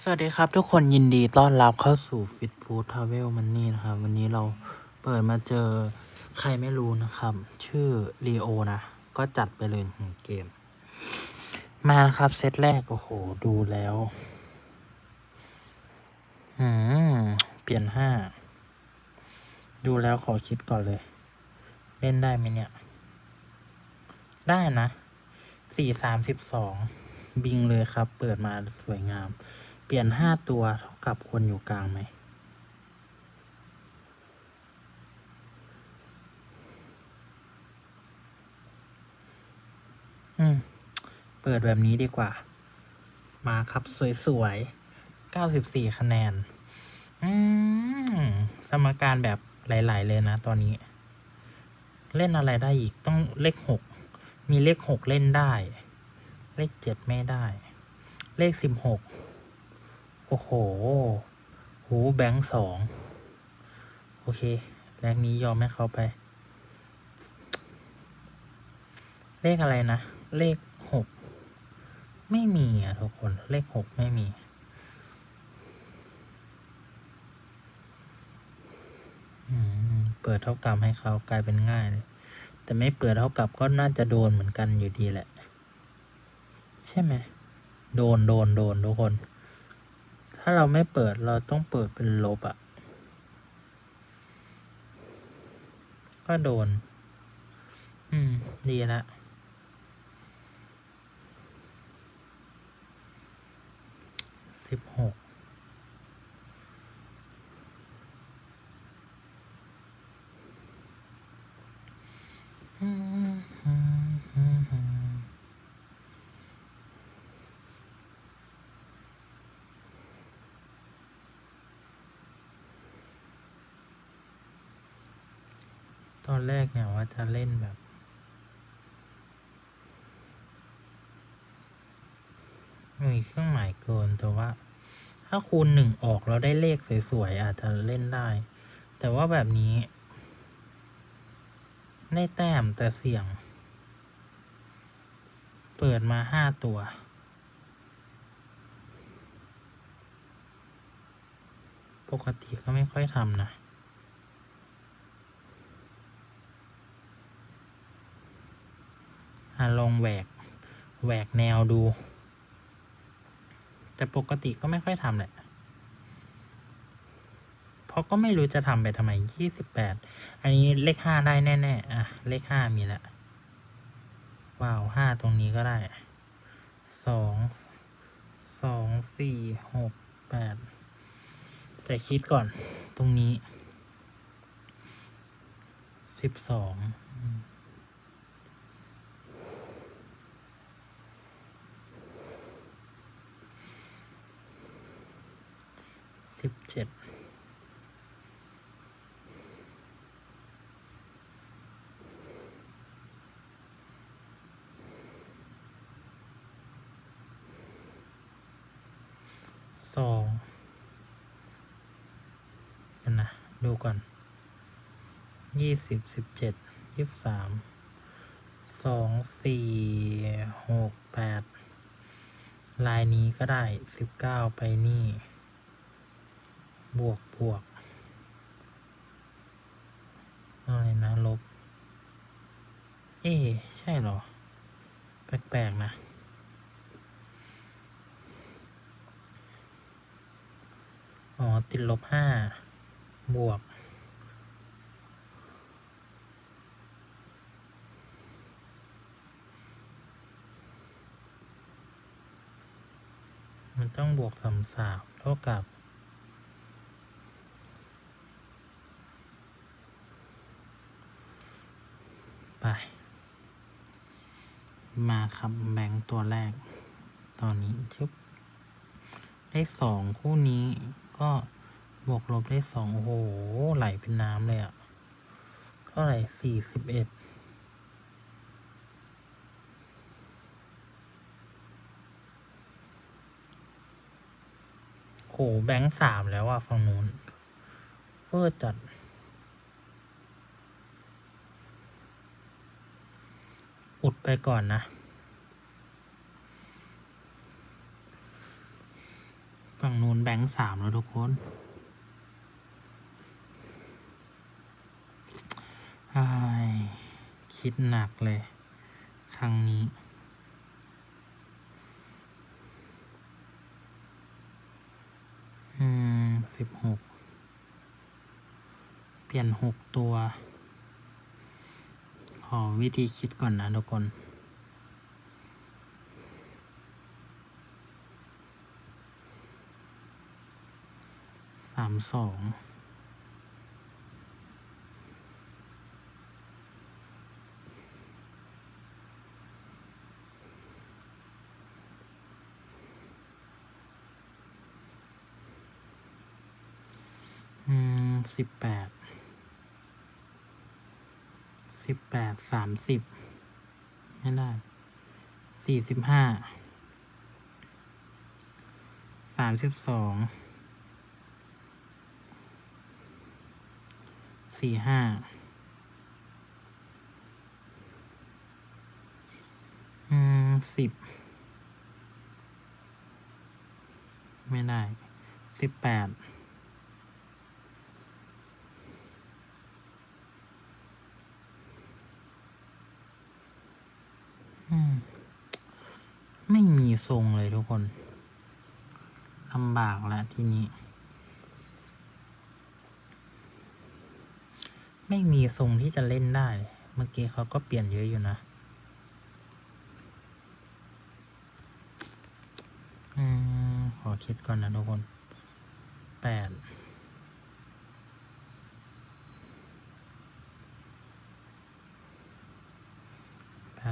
สวัสดีครับทุกคนยินดีต้อนรับเข้าสู่ Fit Food Travel Money นะครับ วันนี้เราเปิดมาเจอใครไม่รู้นะครับ ชื่อลีโอนะ ก็จัดไปเลยหนึ่งเกม มานะครับ เซตแรก โอ้โห ดูแล้วอืมเปลี่ยนห้า ดูแล้วขอคิดก่อนเลย เล่นได้ไหมเนี่ย ได้นะสี่สามสิบสองบิงเลยครับ เปิดมาสวยงาม ปลี่ยนห้าตัวเท่ากับคนอยู่กลางไหม อืม เปิดแบบนี้ดีกว่า มาครับสวยๆ94คะแนน อืม สมการแบบหลาย ๆ เลยนะตอนนี้ เล่นอะไรได้อีกต้องเลขหก มีเลขหกเล่นได้ เลขเจ็ดไม่ได้ เลขสิบหก อ้โหหูแบงค์สอง โอเค แรกนี้ยอมให้เขาไป เลขอะไรนะ เลขหก ไม่มีอะทุกคน เลขหกไม่มี เปิดเท่ากับให้เขากลายเป็นง่ายเลย แต่ไม่เปิดเท่ากับก็น่าจะโดนเหมือนกันอยู่ดีแหละ ใช่ไหม โดน โดน โดนทุกคน ถ้าเราไม่เปิดเราต้องเปิดเป็นลบอะ่ะ ก็โดน อืม ดีละสิบหกอืมอืมอืมอืม ตอนแรกเนี่ยว่าจะเล่นแบบ มีเครื่องหมายเกินแต่ว่า ถ้าคูณหนึ่งออกเราได้เลขสวยๆอาจจะเล่นได้ แต่ว่าแบบนี้ ได้แต้มแต่เสี่ยง เปิดมาห้าตัวปกติก็ไม่ค่อยทำนะ อะลองแหวกแหวกแนวดู แต่ปกติก็ไม่ค่อยทำแหละ เพราะก็ไม่รู้จะทำไปทำไมยี่สิบแปดอันนี้เลขห้าได้แน่ๆอะเลขห้ามีแล้วว้าวห้าตรงนี้ก็ได้สองสองสี่หกแปดแต่คิดก่อนตรงนี้สิบสอง สิบเจ็ดสองเดี๋ยนะดูก่อนยี่สิบสิบเจ็ดยี่สิบสามสองสี่หกแปดลายนี้ก็ได้สิบเก้าไปนี่ บวกบวกอะไรนะลบ เอ๊ใช่หรอ แปลกๆนะ อ๋อ ติดลบห้าบวกมันต้องบวกสามสามเท่ากับ ไป มาครับแบงค์ตัวแรก ตอนนี้ชึบเลขสองคู่นี้ก็บวกลบเลขสองโอ้โห ไหลเป็นน้ำเลยอะ่ะเท่าไหร่สี่สิบเอ็ดโหแบงค์สามแล้วอะฝั่งนู้นเพื่อจัด อุดไปก่อนนะ ฝั่งนู้นแบงค์สามแล้วทุกคนอ้คิดหนักเลย ครั้งนี้อืมสิบหกเปลี่ยนหกตัว อวิธีคิดก่อนนะทุกคน สามสองสิบแปด สิบแปดสามสิบไม่ได้สี่สิบห้าสามสิบสองสี่ห้าอืมสิบไม่ได้สิบแปด ไม่มีทรงเลยทุกคนลำบากแล้วทีนี้ ไม่มีทรงที่จะเล่นได้ เมื่อกี้เขาก็เปลี่ยนเยอะอยู่นะ อืม ขอคิดก่อนนะทุกคนแปด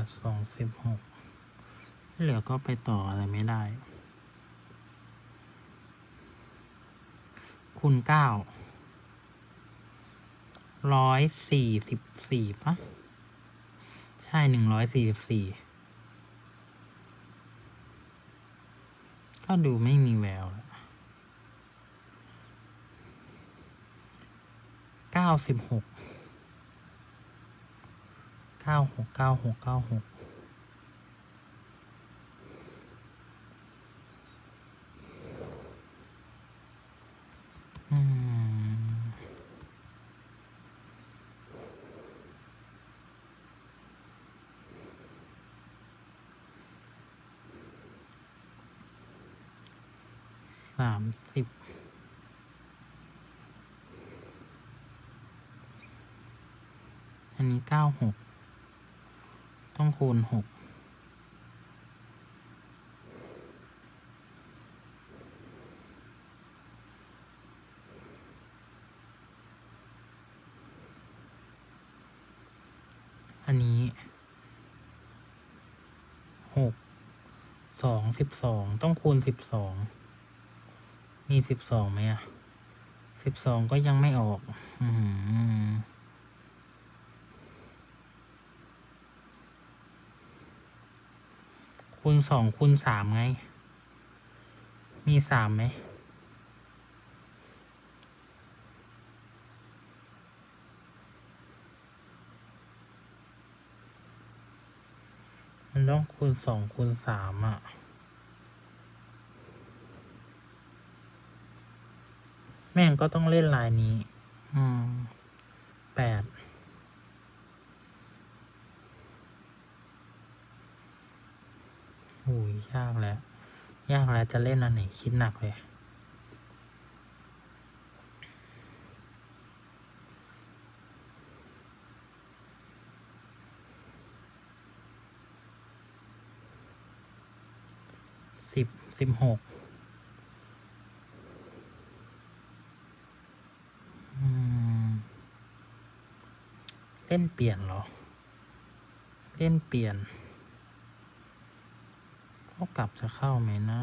แปดสองสิบหกเหลือก็ไปต่ออะไรไม่ได้ คูณเก้าร้อยสี่สิบสี่ปะใช่หนึ่งร้อยสี่สิบสี่ก็ดูไม่มีแววล้วเก้าสิบหก เก้าหกเก้าหกเก้าหกสามสิบอันนี้เก้าหก ต้องคูณหกอันนี้หกสองสิบสองต้องคูณสิบสองมีสิบสองไหมอะสิบสองก็ยังไม่ออก อืม คูณสองคูณสามไง มีสามไหมมันต้องคูณสองคูณสามอะ แม่งก็ต้องเล่นลายนี้ อืมแปด โอ้ ยยากแล้ว ยากแล้วจะเล่นอันไหนคิดหนักเลย สิบสิบหกเล่นเปลี่ยนเหรอ เล่นเปลี่ยน ก็กลับจะเข้าไหมนะ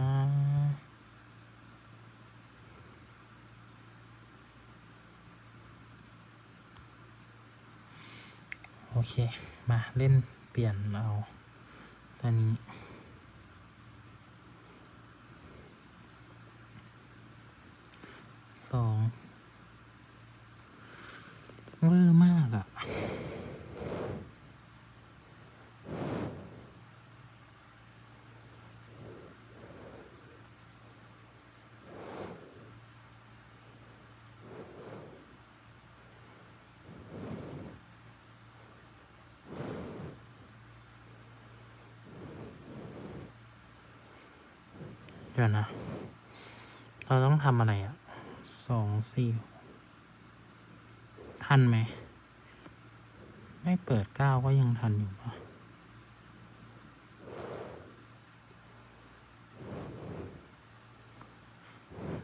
โอเค มาเล่นเปลี่ยนเอาตอนนี้สองเวอร์มากอะ่ เดี๋ยวนะ เราต้องทำอะไรอะสองสี่ทันไหม ไม่เปิดเก้าก็ยังทันอยู่ปะ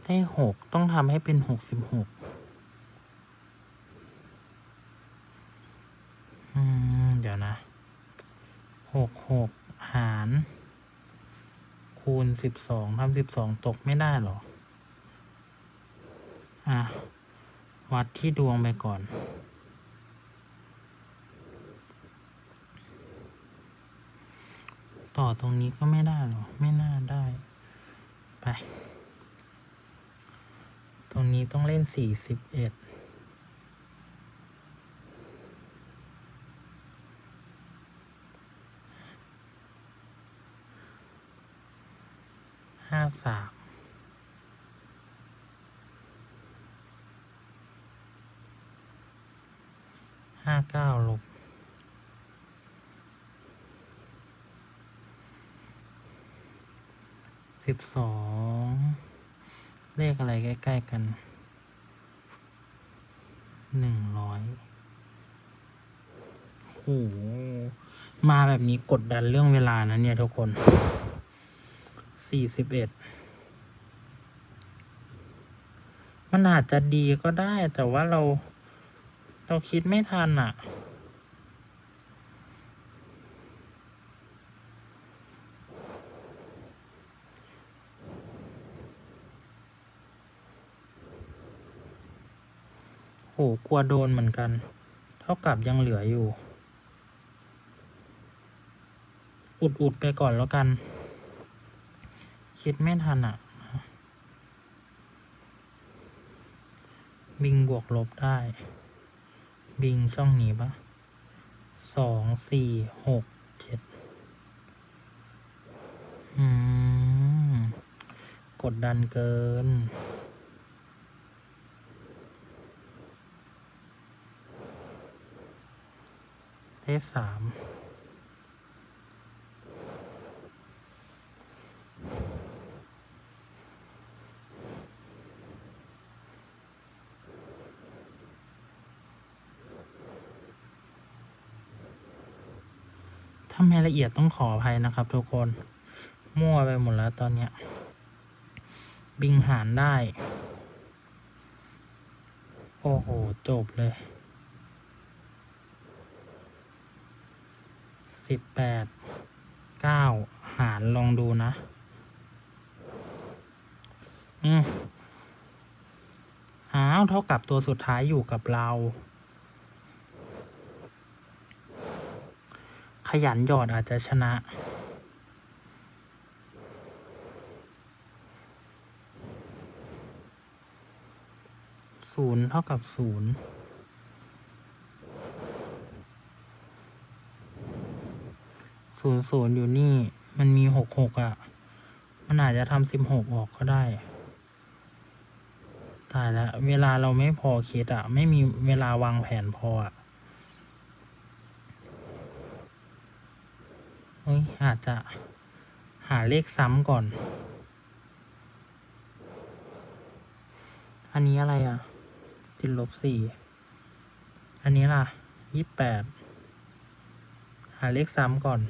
ได้หกต้องทำให้เป็นหกสิบหกอืม เดี๋ยวนะ หกหกหาร คูณ สิบสองทำสิบสองตกไม่ได้หรอ อะ วัดที่ดวงไปก่อน ต่อตรงนี้ก็ไม่ได้หรอ ไม่น่าได้ ไป ตรงนี้ต้องเล่นสี่สิบเอ็ด สามห้าเก้าลบสิบสองเลขอะไรใกล้ ๆ กันหนึ่งร้อยโหมาแบบนี้กดดันเรื่องเวลานะเนี่ยทุกคน สี่สิบเอ็ดมันอาจจะดีก็ได้ แต่ว่าเรา เราคิดไม่ทันอะ โห กลัวโดนเหมือนกัน เท่ากับยังเหลืออยู่ อุด ๆ ไปก่อนแล้วกัน คิดไม่ทันอะ บิงบวกลบได้ บิงช่องนี้ปะสองสี่หกเจ็ดอืม กดดันเกินได้สาม ถ้าไม่ละเอียดต้องขออภัยนะครับ ทุกคน มั่วไปหมดแล้วตอนเนี้ย บิงหารได้ โอ้โห จบเลยสิบแปดเก้าหารลองดูนะ อืมอ้าว เท่ากับตัวสุดท้ายอยู่กับเรา ยันหยอดอาจจะชนะ ศูนย์เท่ากับศูนย์ศูนย์ศูนย์อยู่นี่ มันมีหกหกอะ มันอาจจะทำสิบหกออกก็ได้ ตายแล้ว เวลาเราไม่พอคิดอะ ไม่มีเวลาวางแผนพออะ เฮ้ย อาจจะหาเลขซ้ำก่อน อันนี้อะไรอะ ติดลบสี่ อันนี้ล่ะยี่แปด หาเลขซ้ำก่อน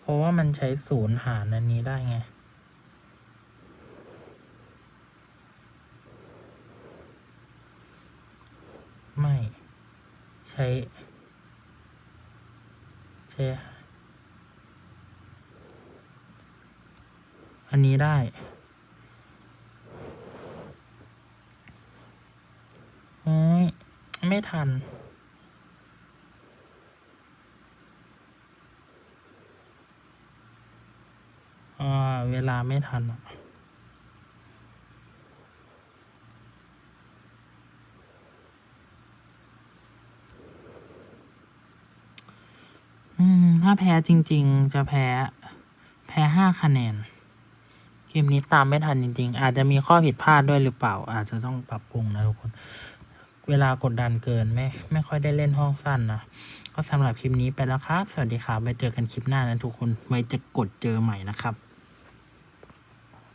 เพราะว่ามันใช้ศูนย์หารอันนี้ได้ไงไม่ ใช้ ใช้ อันนี้ได้ โอ้ย ไม่ทัน อ่า เวลาไม่ทันอะอืมถ้าแพ้จริง ๆ จะแพ้ แพ้ห้าคะแนน คลิปนี้ตามไม่ทันจริงๆ อาจจะมีข้อผิดพลาดด้วยหรือเปล่า อาจจะต้องปรับปรุงนะทุกคน เวลากดดันเกินไม่ไม่ค่อยได้เล่นห้องสั้นนะ ก็สำหรับคลิปนี้ไปแล้วครับ สวัสดีครับไว้เจอกันคลิปหน้านะทุกคนไว้จะกดเจอใหม่นะครับ